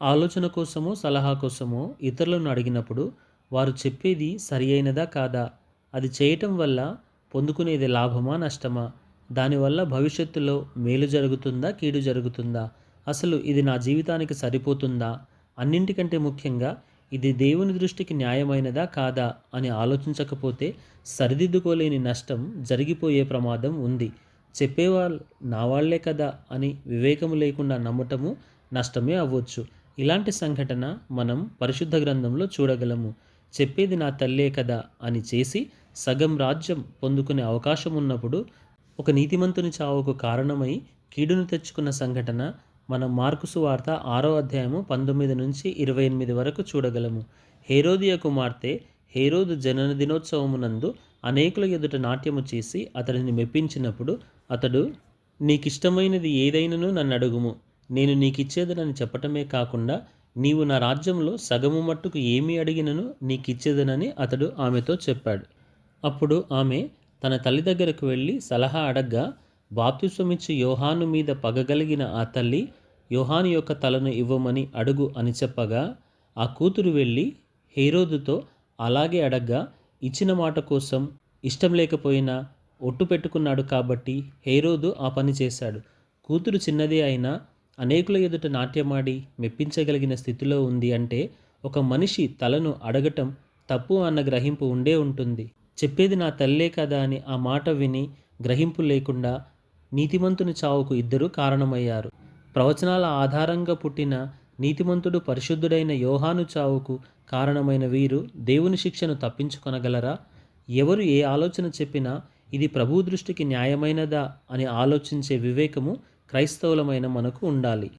ఆలోచన కోసమో సలహా కోసమో ఇతరులను అడిగినప్పుడు వారు చెప్పేది సరి అయినదా కాదా? అది చేయటం వల్ల పొందుకునేది లాభమా నష్టమా? దానివల్ల భవిష్యత్తులో మేలు జరుగుతుందా కీడు జరుగుతుందా? అసలు ఇది నా జీవితానికి సరిపోతుందా? అన్నింటికంటే ముఖ్యంగా ఇది దేవుని దృష్టికి న్యాయమైనదా కాదా అని ఆలోచించకపోతే సరిదిద్దుకోలేని నష్టం జరిగిపోయే ప్రమాదం ఉంది. చెప్పేవాళ్ళు నా వాళ్ళే కదా అని వివేకము లేకుండా నమ్మటము నష్టమే అవ్వచ్చు. ఇలాంటి సంఘటన మనం పరిశుద్ధ గ్రంథంలో చూడగలము. చెప్పేది నా తల్లే కదా అని చేసి సగం రాజ్యం పొందుకునే అవకాశం ఉన్నప్పుడు ఒక నీతిమంతుని చావుకు కారణమై కీడును తెచ్చుకున్న సంఘటన మనం మార్కుసు వార్త ఆరో అధ్యాయము పంతొమ్మిది నుంచి ఇరవై ఎనిమిది వరకు చూడగలము. హేరోదియ కుమార్తె హేరోదు జనన దినోత్సవమునందు అనేకుల ఎదుట నాట్యము చేసి అతడిని మెప్పించినప్పుడు అతడు నీకిష్టమైనది ఏదైనను నన్ను అడుగుము. నేను నీకిచ్చేదనని చెప్పటమే కాకుండా నీవు నా రాజ్యంలో సగము మట్టుకు ఏమి అడిగినను నీకిచ్చేదనని అతడు ఆమెతో చెప్పాడు. అప్పుడు ఆమె తన తల్లి దగ్గరకు వెళ్ళి సలహా అడగ్గా బాప్తిస్వమిచ్చి యోహాను మీద పగగలిగిన ఆ తల్లి యోహాను యొక్క తలను ఇవ్వమని అడుగు అని చెప్పగా ఆ కూతురు వెళ్ళి హేరోదుతో అలాగే అడగ్గా ఇచ్చిన మాట కోసం ఇష్టం లేకపోయినా ఒట్టు పెట్టుకున్నాడు కాబట్టి హేరోదు ఆ పని చేశాడు. కూతురు చిన్నదే అయినా అనేకుల ఎదుట నాట్యమాడి మెప్పించగలిగిన స్థితిలో ఉంది అంటే ఒక మనిషి తలను అడగటం తప్పు అన్న గ్రహింపు ఉండే ఉంటుంది. చెప్పేది నా తల్లే కదా అని ఆ మాట విని గ్రహింపు లేకుండా నీతిమంతుని చావుకు ఇద్దరు కారణమయ్యారు. ప్రవచనాల ఆధారంగా పుట్టిన నీతిమంతుడు పరిశుద్ధుడైన యోహాను చావుకు కారణమైన వీరు దేవుని శిక్షను తప్పించుకొనగలరా? ఎవరు ఏ ఆలోచన చెప్పినా ఇది ప్రభు దృష్టికి న్యాయమైనదా అని ఆలోచించే వివేకము క్రైస్తవులమైన మనకు ఉండాలి.